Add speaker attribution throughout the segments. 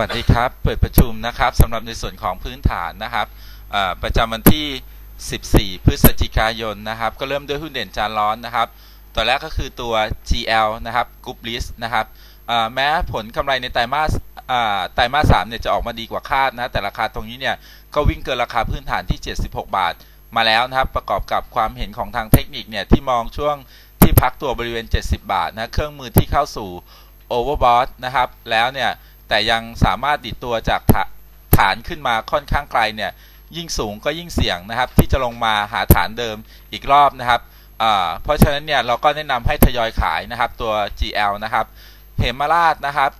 Speaker 1: วัสดีครับ เปิดประชุมนะครับสำหรับในส่วนของพื้นฐานนะครับประจำวันที่ 14 พฤศจิกายนนะครับ ก็เริ่มด้วยหุ้นเด่นจานร้อนนะครับ ตัวแรกก็คือตัว GL นะครับ Group List นะครับแม้ผลกำไรในไตรมาสไตรมาส3เนี่ยจะออกมาดีกว่าคาดนะ แต่ราคาตรงนี้เนี่ยก็วิ่งเกินราคาพื้นฐานที่ 76 บาท มาแล้วนะครับ ประกอบกับความเห็นของทางเทคนิคเนี่ยที่มองช่วงที่พักตัวบริเวณ 70 บาทนะ เครื่องมือที่เข้าสู่ Overbought นะครับ แล้วเนี่ย แต่ยังสามารถดิดตัวจากฐานขึ้นมาค่อนข้างไกลเนี่ยยิ่งสูงก็ยิ่งเสี่ยงนะครับ ที่จะลงมาหาฐานเดิมอีกรอบนะครับเพราะฉะนั้นเนี่ยเราก็แนะนำให้ทยอยขายนะครับตัว GL นะครับเหมาราชนะครับ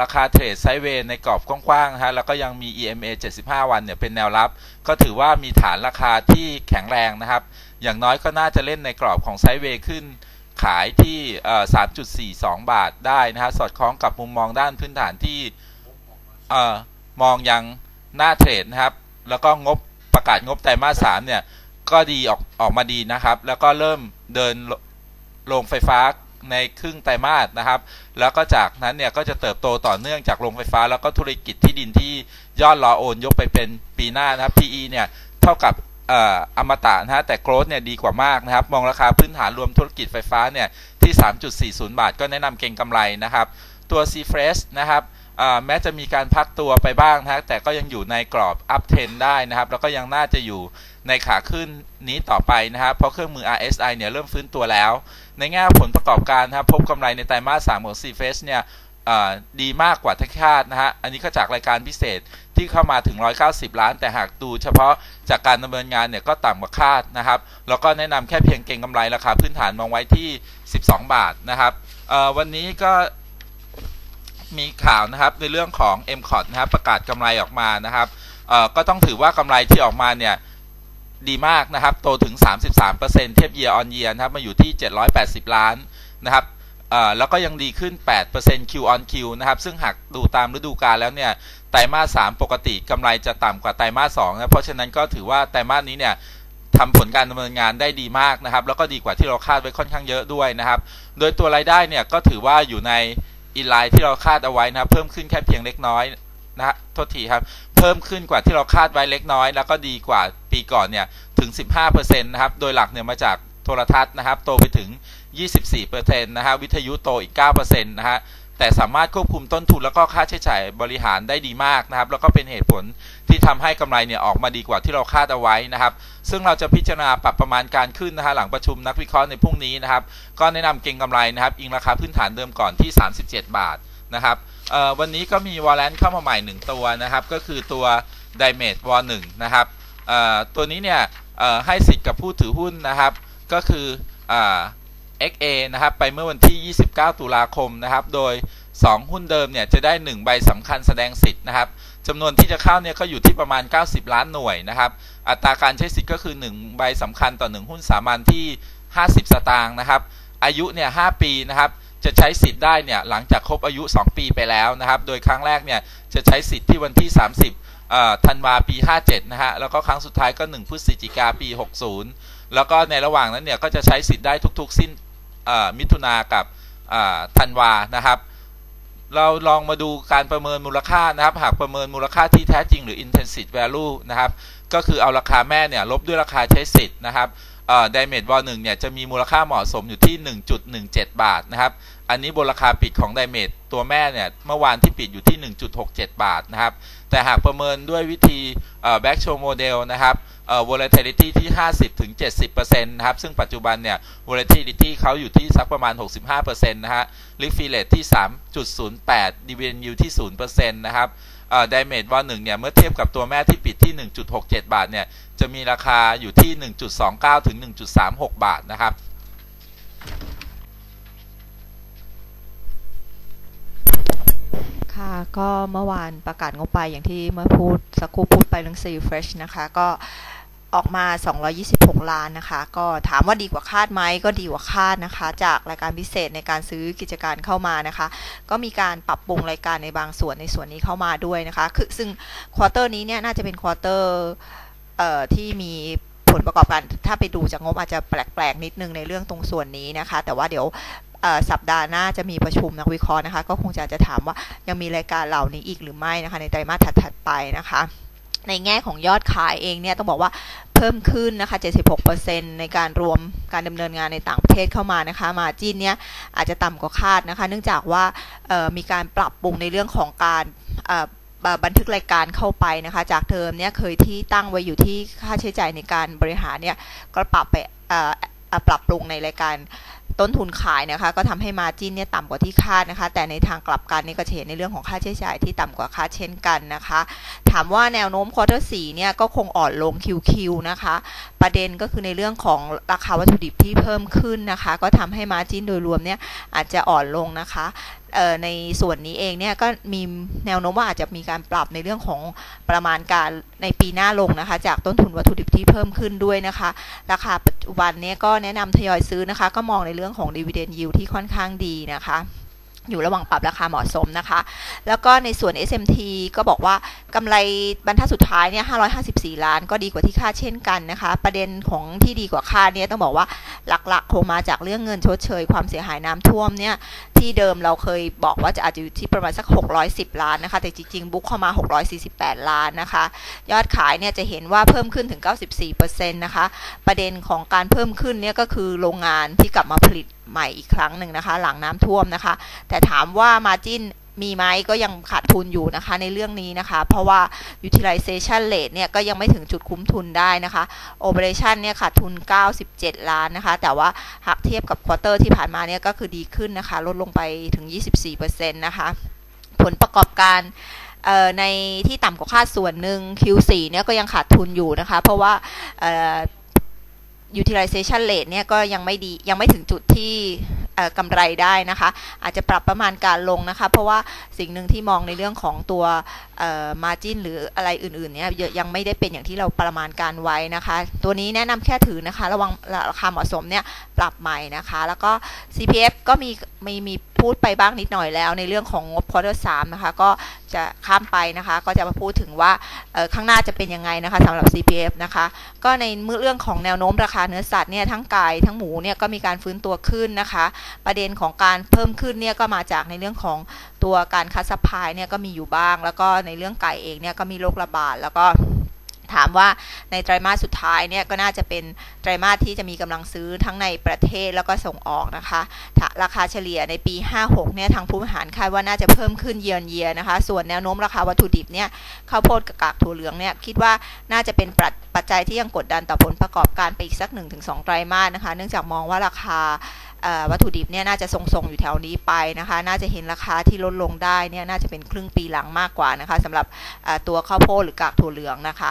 Speaker 1: ราคาเทรดไซด์เวย์ในกรอบกว้างๆนะฮะแล้วก็ยังมี EMA 75 วันเนี่ยเป็นแนวรับ ก็ถือว่ามีฐานราคาที่แข็งแรงนะครับ อย่างน้อยก็น่าจะเล่นในกรอบของไซด์เวย์ขึ้น ขายที่ 3.42 บาทได้นะฮะ สอดคล้องกับมุมมองด้านพื้นฐานที่อมองยังหน่าเทรดนะครับ แล้วก็งบประกาศงบไตรมาส3เนี่ย ก็ดีออกออกมาดีนะครับ แล้วก็เริ่มเดินลโรงไฟฟ้าในครึ่งไตรมาสนะครับ แล้วก็จากนั้นเนี่ยก็จะเติบโตต่อเนื่องจากโรงไฟฟ้า แล้วก็ธุรกิจที่ดินที่ยอดรอโอนยกไปเป็นปีหน้านะครับ PE เนี่ยเท่ากับ ออมตะนะฮะแต่โกรธเนี่ยดีกว่ามากนะครับ มองราคาพื้นฐานรวมธุรกิจไฟฟ้าเนี่ยที่ 3.40 บาท ก็แนะนำเก็งกำไรนะครับ ตัว c f r e s h นะครับแม้จะมีการพักตัวไปบ้างนะแต่ก็ยังอยู่ในกรอบ up trend ได้นะครับ แล้วก็ยังน่าจะอยู่ในขาขึ้นนี้ต่อไปนะครับ เพราะเครื่องมือ RSI เนี่ยเริ่มฟื้นตัวแล้ว ในแง่ผลประกอบการนะครับ พบกำไรในไตรมาส 3 ของ c f r e s h เนี่ย ดีมากกว่าที่คาดนะฮะ อันนี้ก็จากรายการพิเศษที่เข้ามาถึง 190 ล้าน แต่หากดูเฉพาะจากการดำเนินงานเนี่ยก็ต่ำกว่าคาดนะครับ แล้วก็แนะนำแค่เพียงเก็งกำไรราคาพื้นฐานมองไว้ที่ 12 บาทนะครับวันนี้ก็มีข่าวนะครับในเรื่องของ m c o t นะครับประกาศกำไรออกมานะครับก็ต้องถือว่ากำไรที่ออกมาเนี่ยดีมากนะครับ โตถึง 33%เทียบ year on year นะครับมาอยู่ที่ 780 ล้านนะครับ แล้วก็ยังดีขึ้น 8% Q on Q นะครับ ซึ่งหากดูตามฤดูกาลแล้วเนี่ย ไตรมาส 3 ปกติกำไรจะต่ำกว่าไตรมาส 2 นะ เพราะฉะนั้นก็ถือว่าไตรมาสนี้เนี่ยทำผลการดำเนินงานได้ดีมากนะครับ แล้วก็ดีกว่าที่เราคาดไว้ค่อนข้างเยอะด้วยนะครับ โดยตัวรายได้เนี่ยก็ถือว่าอยู่ในอินไลน์ที่เราคาดเอาไว้นะครับเพิ่มขึ้นแค่เพียงเล็กน้อยนะฮะโทษทีครับ เพิ่มขึ้นกว่าที่เราคาดไว้เล็กน้อย แล้วก็ดีกว่าปีก่อนเนี่ยถึง 15%นะครับ โดยหลักเนี่ยมาจาก โทรทัศน์นะครับโตไปถึง 24%นะฮะวิทยุโตอีก 9%นะฮะแต่สามารถควบคุมต้นทุนแล้วก็ค่าใช้จ่ายบริหารได้ดีมากนะครับ แล้วก็เป็นเหตุผลที่ทำให้กำไรเนี่ยออกมาดีกว่าที่เราคาดเอาไว้นะครับ ซึ่งเราจะพิจารณาปรับประมาณการขึ้นนะฮะหลังประชุมนักวิเคราะห์ในพรุ่งนี้นะครับ ก็แนะนำเก็งกำไรนะครับ อิงราคาพื้นฐานเดิมก่อนที่ 37 บาทนะครับวันนี้ก็มีวอลเลนเข้ามาใหม่ 1 ตัวนะครับ ก็คือตัว d i m a t e w 1นะครับตัวนี้เนี่ยให้สิทธิ์กับผู้ถือหุ้นนะครับ ก็คืออ่า XA นะครับ ไปเมื่อวันที่ 29 ตุลาคมนะครับ โดย 2 หุ้นเดิมเนี่ยจะได้ 1 ใบสำคัญแสดงสิทธิ์นะครับจำนวนที่จะเข้าเนี่ยก็อยู่ที่ประมาณ 90 ล้านหน่วยนะครับ อัตราการใช้สิทธิ์ก็คือ 1 ใบสำคัญต่อ 1 หุ้นสามัญที่ 50 สตางค์นะครับ อายุเนี่ย 5 ปีนะครับจะใช้สิทธิ์ได้เนี่ยหลังจากครบอายุ 2 ปีไปแล้วนะครับ โดยครั้งแรกเนี่ยจะใช้สิทธิ์ที่วันที่ 30ธันวาปี 57 นะฮะ แล้วก็ครั้งสุดท้ายก็ 1 พฤศจิกาปี 60 แล้วก็ในระหว่างนั้นเนี่ยก็จะใช้สิทธิ์ได้ทุก ๆ สิ้นมิถุนากับธันวานะครับ เราลองมาดูการประเมินมูลค่านะครับ หากประเมินมูลค่าที่แท้จริงหรือ intrinsic value นะครับ ก็คือเอาราคาแม่เนี่ยลบด้วยราคาใช้สิทธิ์นะครับไดเมทวอลหนึ่งเนี่ยจะมีมูลค่าเหมาะสมอยู่ที่ 1.17 บาทนะครับ อันนี้บนราคาปิดของไดเมทตัวแม่เนี่ยเมื่อวานที่ปิดอยู่ที่ 1.67 บาทนะครับ แต่หากประเมินด้วยวิธี back show model นะครับ volatility ที่ 50-70%นะครับ ซึ่งปัจจุบันเนี่ย volatility เขาอยู่ที่สักประมาณ 65%นะฮะ liquidity rate ที่ 3.08 dividend yield ที่ 0%นะครับไดเมทว่าหนึ่งเนี่ย เมื่อเทียบกับตัวแม่ที่ปิดที่ 1.67 บาทเนี่ย จะมีราคาอยู่ที่ 1.29 ถึง 1.36 บาทนะครับ
Speaker 2: ค่ะก็เมื่อวานประกาศงบไปอย่างที่เมื่อพูดสักครู่พูดไปเรื่อง C Fresh นะคะ ก็ ออกมา 226 ล้านนะคะ ก็ถามว่าดีกว่าคาดไหมก็ดีกว่าคาดนะคะ จากรายการพิเศษในการซื้อกิจการเข้ามานะคะ ก็มีการปรับปรุงรายการในบางส่วนในส่วนนี้เข้ามาด้วยนะคะ คือซึ่งควอเตอร์นี้เนี่ยน่าจะเป็นควอเตอร์ที่มีผลประกอบการถ้าไปดูจากงบอาจจะแปลกๆนิดนึงในเรื่องตรงส่วนนี้นะคะ แต่ว่าเดี๋ยวสัปดาห์หน้าจะมีประชุมนักวิเคราะห์นะคะ ก็คงจะจะถามว่ายังมีรายการเหล่านี้อีกหรือไม่นะคะ ในไตรมาสถัดๆไปนะคะ ในแง่ของยอดขายเองเนี่ยต้องบอกว่าเพิ่มขึ้นนะคะ 76%ในการรวมการดำเนินงานในต่างประเทศเข้ามานะคะ มาจีนเนี่ยอาจจะต่ำกว่าคาดนะคะ เนื่องจากว่ามีการปรับปรุงในเรื่องของการบันทึกรายการเข้าไปนะคะ จากเดิมเนี่ยเคยที่ตั้งไว้อยู่ที่ค่าใช้จ่ายในการบริหารเนี่ยก็ปรับไปปรับปรุงในรายการ ต้นทุนขายนะคะ ก็ทำให้มาจินเนี่ยต่ำกว่าที่คาดนะคะ แต่ในทางกลับกันนี่ก็เห็นในเรื่องของค่าใช้จ่ายที่ต่ำกว่าคาดเช่นกันนะคะ ถามว่าแนวโน้มควอเตอร์สี่เนี่ยก็คงอ่อนลง QQ นะคะ ประเด็นก็คือในเรื่องของราคาวัตถุดิบที่เพิ่มขึ้นนะคะ ก็ทำให้มาจินโดยรวมเนี่ยอาจจะอ่อนลงนะคะ ในส่วนนี้เองเนี่ยก็มีแนวโน้มว่าอาจจะมีการปรับในเรื่องของประมาณการในปีหน้าลงนะคะ จากต้นทุนวัตถุดิบที่เพิ่มขึ้นด้วยนะคะ ราคาปัจจุบันเนี้ก็แนะนำทยอยซื้อนะคะ ก็มองในเรื่องของดีเวเดนยิวที่ค่อนข้างดีนะคะ อยู่ระหว่างปรับราคาเหมาะสมนะคะ แล้วก็ในส่วน SMT ก็บอกว่ากำไรบรรทัดสุดท้ายเนี่ย554 ล้านก็ดีกว่าที่คาดเช่นกันนะคะ ประเด็นของที่ดีกว่าคาดเนี่ยต้องบอกว่าหลักๆ คงมาจากเรื่องเงินชดเชย ความเสียหายน้ำท่วมเนี่ยที่เดิมเราเคยบอกว่าจะอาจจะอยู่ที่ประมาณสัก 610 ล้านนะคะ แต่จริงๆ บุ๊กเข้ามา 648 ล้านนะคะ ยอดขายเนี่ยจะเห็นว่าเพิ่มขึ้นถึง 94%นะคะ ประเด็นของการเพิ่มขึ้นเนี่ยก็คือโรงงานที่กลับมาผลิต ใหม่อีกครั้งหนึ่งนะคะ หลังน้ำท่วมนะคะ แต่ถามว่า Margin มีไหมก็ยังขาดทุนอยู่นะคะในเรื่องนี้นะคะ เพราะว่า utilization rate เนี่ยก็ยังไม่ถึงจุดคุ้มทุนได้นะคะ operation เนี่ยขาดทุน 97 ล้านนะคะ แต่ว่าหากเทียบกับควอเตอร์ที่ผ่านมาเนี่ยก็คือดีขึ้นนะคะ ลดลงไปถึง 24%นะคะ ผลประกอบการในที่ต่ำกว่าคาดส่วนหนึ่ง Q4 เนี่ยก็ยังขาดทุนอยู่นะคะ เพราะว่า utilization rate เนี่ยก็ยังไม่ดียังไม่ถึงจุดที่กำไรได้นะคะ อาจจะปรับประมาณการลงนะคะ เพราะว่าสิ่งหนึ่งที่มองในเรื่องของตัว margin หรืออะไรอื่นๆเนี่ยยังไม่ได้เป็นอย่างที่เราประมาณการไว้นะคะ ตัวนี้แนะนำแค่ถือนะคะ ระวังราคาเหมาะสมเนี่ยปรับใหม่นะคะ แล้วก็ CPF ก็มีมีมีพูดไปบ้างนิดหน่อยแล้ว ในเรื่องของงบ quarter 3นะคะก็จะข้ามไปนะคะ ก็จะมาพูดถึงว่าข้างหน้าจะเป็นยังไงนะคะสำหรับ CPF นะคะ ก็ในเรื่องของแนวโน้มราคาเนื้อสัตว์เนี่ยทั้งไก่ทั้งหมูเนี่ยก็มีการฟื้นตัวขึ้นนะคะ ประเด็นของการเพิ่มขึ้นเนี่ยก็มาจากในเรื่องของ ตัวการคัดซัพพลายเนี่ยก็มีอยู่บ้าง แล้วก็ในเรื่องไก่เองเนี่ยก็มีโรคระบาดแล้วก็ถามว่าในไตรมาสสุดท้ายเนี่ยก็น่าจะเป็นไตรมาสที่จะมีกำลังซื้อทั้งในประเทศแล้วก็ส่งออกนะคะ ราคาเฉลี่ยในปี 56 เนี่ยทางผู้บริหารคาดว่าน่าจะเพิ่มขึ้นเยียนเยียนะคะ ส่วนแนวโน้มราคาวัตถุดิบเนี่ยข้าวโพดกับกากถั่วเหลืองเนี่ยคิดว่าน่าจะเป็นปัจจัยที่ยังกดดันต่อผลประกอบการไปอีกสัก 1-2 ไตรมาสนะคะ เนื่องจากมองว่าราคา วัตถุดิบเนี่ยน่าจะทรงๆอยู่แถวนี้ไปนะคะ น่าจะเห็นราคาที่ลดลงได้เนี่ยน่าจะเป็นครึ่งปีหลังมากกว่านะคะสำหรับตัวข้าวโพดหรือกากถั่วเหลืองนะคะ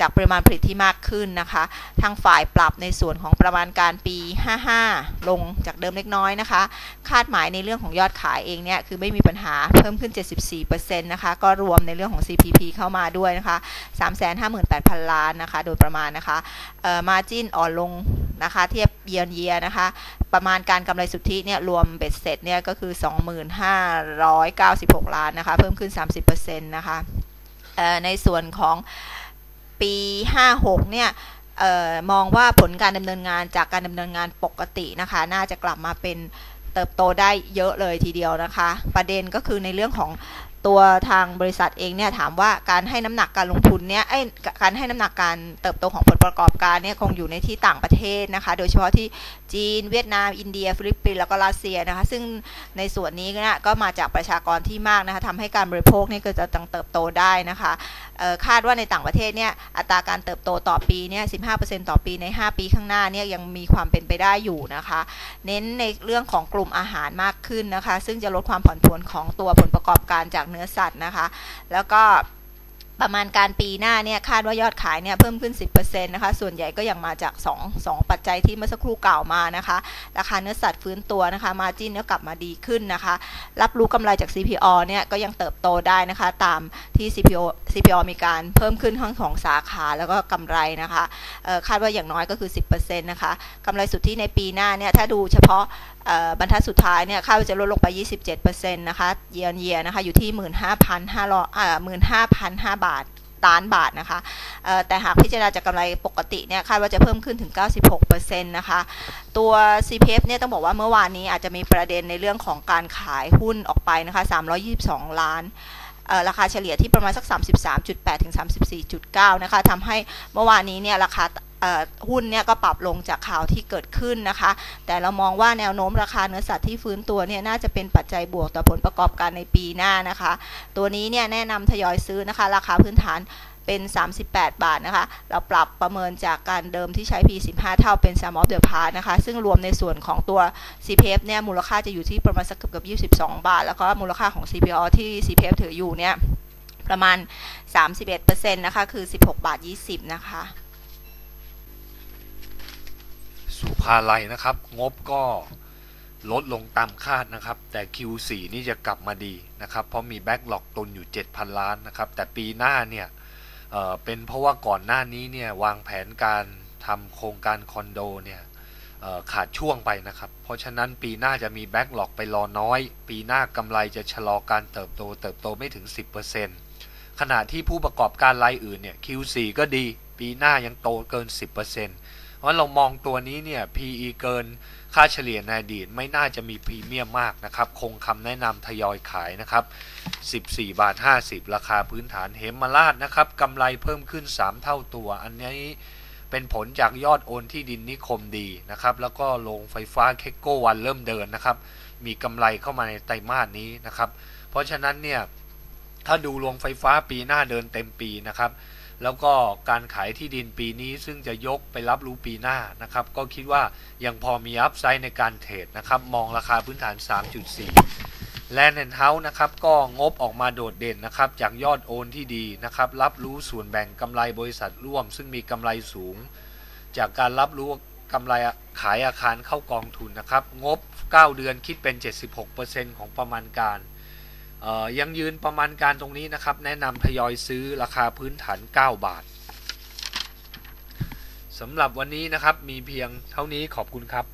Speaker 2: จากปริมาณผลิตที่มากขึ้นนะคะ ทางฝ่ายปรับในส่วนของประมาณการปี 55 ลงจากเดิมเล็กน้อยนะคะ คาดหมายในเรื่องของยอดขายเองเนี่ยคือไม่มีปัญหาเพิ่มขึ้น 74%นะคะ ก็รวมในเรื่องของ CPP เข้ามาด้วยนะคะ 358,000 ล้านนะคะ โดยประมาณนะคะเอ่อ margin อ่อนลง นะคะ เทียบเยียนเยียนะคะ ประมาณการกำไรสุทธิเนี่ยรวมเบ็ดเสร็จเนี่ยก็คือ 2596 ล้านนะคะ เพิ่มขึ้น 30%นะคะในส่วนของปี 56 เนี่ยออมองว่าผลการดำเนินงานจากการดำเนินงานปกตินะคะ น่าจะกลับมาเป็นเติบโตได้เยอะเลยทีเดียวนะคะ ประเด็นก็คือในเรื่องของ ตัวทางบริษัทเองเนี่ยถามว่าการให้น้ำหนักการลงทุนเนี่ยไอ้การให้น้ำหนักการเติบโตของผลประกอบการเนี่ยคงอยู่ในที่ต่างประเทศนะคะ โดยเฉพาะที่จีน เวียดนาม อินเดีย ฟิลิปปินส์แล้วก็รัสเซียนะคะ ซึ่งในส่วนนี้เนี่ยก็มาจากประชากรที่มากนะคะทำให้การบริโภคนี่ก็จะต้องเติบโตได้นะคะคาดว่าในต่างประเทศเนี่ยอัตราการเติบโตต่อปีเนี่ย 15%ต่อปีใน 5 ปีข้างหน้าเนี่ยยังมีความเป็นไปได้อยู่นะคะ เน้นในเรื่องของกลุ่มอาหารมากขึ้นนะคะ ซึ่งจะลดความผ่อนผันของตัวผลประกอบการจากเนื้อสัตว์นะคะ แล้วก็ประมาณการปีหน้าเนี่ยคาดว่ายอดขายเนี่ยเพิ่มขึ้น 10%นะคะ ส่วนใหญ่ก็ยังมาจาก 2 2 ปัจจัยที่เมื่อสักครู่กล่าวมานะคะ ราคาเนื้อสัตว์ฟื้นตัวนะคะ มาจิ้นเนี่ยกลับมาดีขึ้นนะคะ รับรู้กำไรจาก CPO เนี่ยก็ยังเติบโตได้นะคะ ตามที่ CPO CPO มีการเพิ่มขึ้นทั้งของสาขาแล้วก็กำไรนะคะคาดว่าอย่างน้อยก็คือ 10%นะคะกำไรสุทธิในปีหน้าเนี่ยถ้าดูเฉพาะบรรทัดสุดท้ายเนี่ยค่าจะลดลงไป 27%นะคะเยียนเยียนะคะอยู่ที่ 15,500อ่า15,500 บาทล้านบาทนะคะแต่หากพิจารณาจากกำไรปกติเนี่ยคาดว่าจะเพิ่มขึ้นถึง 96%นะคะ ตัว CPF เนี่ยต้องบอกว่าเมื่อวานนี้อาจจะมีประเด็นในเรื่องของการขายหุ้นออกไปนะคะ 322 ล้านราคาเฉลี่ยที่ประมาณสัก 33.8 ถึง 34.9 นะคะทำให้เมื่อวานนี้เนี่ยราคา หุ้นเนี่ยก็ปรับลงจากข่าวที่เกิดขึ้นนะคะ แต่เรามองว่าแนวโน้มราคาเนื้อสัตว์ที่ฟื้นตัวเนี่ยน่าจะเป็นปัจจัยบวกต่อผลประกอบการในปีหน้านะคะ ตัวนี้เนี่ยแนะนำทยอยซื้อนะคะ ราคาพื้นฐานเป็น 38 บาทนะคะ เราปรับประเมินจากการเดิมที่ใช้ P15 เท่าเป็น sum of the parts นะคะ ซึ่งรวมในส่วนของตัว CPF เนี่ย มูลค่าจะอยู่ที่ประมาณสักเกือบกับ22 บาท แล้วก็มูลค่าของ CPO ที่ CPF ถืออยู่เนี่ย ประมาณ 31%นะคะ คือ 16 บาท 20 นะคะ
Speaker 3: สุภาลัยนะครับ งบก็ลดลงตามคาดนะครับ แต่ Q4 นี่จะกลับมาดีนะครับ เพราะมีแบ็กหลอกตุนอยู่ 7,000 ล้านนะครับ แต่ปีหน้าเนี่ยเเป็นเพราะว่าก่อนหน้านี้เนี่ยวางแผนการทำโครงการคอนโดเนี่ยขาดช่วงไปนะครับ เพราะฉะนั้นปีหน้าจะมีแบ็กหลอกไปรอน้อย ปีหน้ากำไรจะชะลอการเติบโต เติบโตไม่ถึง 10%ขณะที่ผู้ประกอบการรายอื่นเนี่ย Q4 ก็ดี ปีหน้ายังโตเกิน 10% เพราะเรามองตัวนี้เนี่ย PE เกินค่าเฉลี่ยในอดีตไม่น่าจะมีพรีเมียมมากนะครับ คงคำแนะนำทยอยขายนะครับ 14 บาท 50 ราคาพื้นฐานเหมมาลาดนะครับกำไรเพิ่มขึ้น 3 เท่าตัว อันนี้เป็นผลจากยอดโอนที่ดินนิคมดีนะครับ แล้วก็โรงไฟฟ้าเคโกวันเริ่มเดินนะครับ มีกำไรเข้ามาในไตรมาสนี้นะครับ เพราะฉะนั้นเนี่ย ถ้าดูโรงไฟฟ้าปีหน้าเดินเต็มปีนะครับ แล้วก็การขายที่ดินปีนี้ซึ่งจะยกไปรับรู้ปีหน้านะครับ ก็คิดว่ายังพอมีอัพไซด์ในการเทรดนะครับ มองราคาพื้นฐาน 3.4 แลนด์แอนด์เฮาส์นะครับ ก็งบออกมาโดดเด่นนะครับ จากยอดโอนที่ดีนะครับ รับรู้ส่วนแบ่งกำไรบริษัทร่วม ซึ่งมีกำไรสูง จากการรับรู้กำไรขายอาคารเข้ากองทุนนะครับ งบ 9 เดือนคิดเป็น 76%ของประมาณการ ยังยืนประมาณการตรงนี้นะครับ แนะนำทยอยซื้อราคาพื้นฐาน 9 บาทสำหรับวันนี้นะครับมีเพียงเท่านี้ขอบคุณครับ